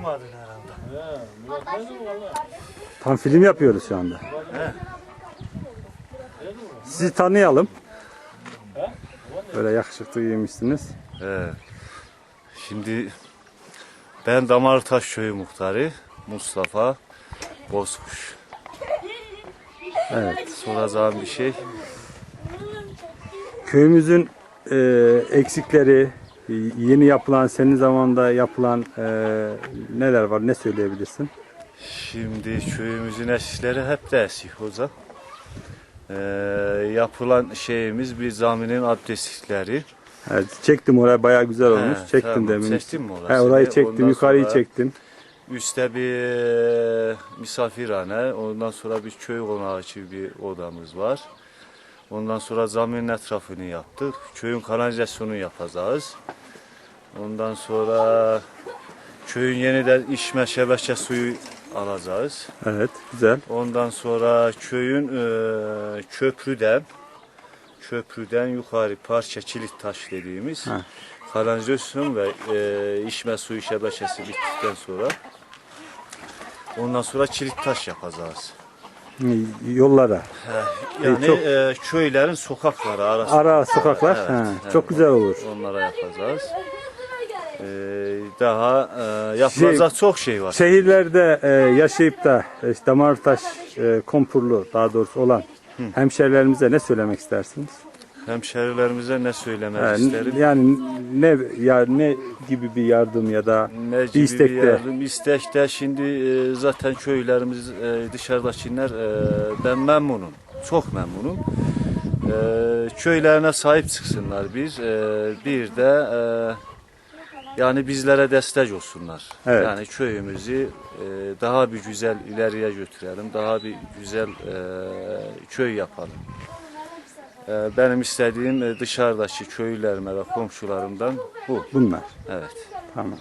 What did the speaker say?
duymadın herhalde. He, Murat valla? Tam film yapıyoruz şu anda. Sizi tanıyalım. Böyle yakışıklı giymişsiniz. Evet. Şimdi ben Damartaş Köyü muhtarı Mustafa Bozkuş. Evet. Soracağım bir şey. Köyümüzün e, eksikleri, yeni yapılan, senin zamanında yapılan e, neler var? Ne söyleyebilirsin? Şimdi köyümüzün eşikleri hep de esik hocam. Ee, yapılan şeyimiz bir zaminin abdestlikleri. Evet, çektim orayı bayağı güzel olmuş. He, çektim tamam. demin. Çektin mi orasını? He, orayı çektim, Ondan yukarıyı çektim. Üste bir e, misafirhane, ondan sonra bir köy konağı için bir odamız var. Ondan sonra zaminin etrafını yaptık. Köyün kanalizasyonunu yapacağız. Ondan sonra köyün yeniden içme şebeke suyu alacağız. Evet, güzel. Ondan sonra köyün e, köprüden köprüden yukarı parça kilit taş dediğimiz Ha. kanalizasyon ve e, içme suyu şebekesi bittikten sonra ondan sonra kilit taş yapacağız. Yollara. Yani çok- e, köylerin sokakları arası. Ara sokaklar. Evet, He, evet. Çok güzel olur. Onlara yapacağız. E, daha e, yapılacak çok şey var. Şehirlerde e, yaşayıp da e, işte Damartaş e, kompurlu daha doğrusu olan hemşerilerimize ne söylemek istersiniz? Hemşerilerimize ne söylemek Yani, isterim? yani ne ya ne gibi bir yardım ya da Ne gibi bir istekte. yardım istekte şimdi e, zaten köylerimiz e, dışarıdakiler e, ben memnunum. Çok memnunum. E, köylerine sahip çıksınlar bir. E, bir de e, yani bizlere destek olsunlar. Evet. Yani köyümüzü e, daha bir güzel ileriye götürelim. Daha bir güzel e, köy yapalım. E, benim istediğim e, dışarıdaki köylerime ve komşularımdan bu. bunlar. Evet. Tamam.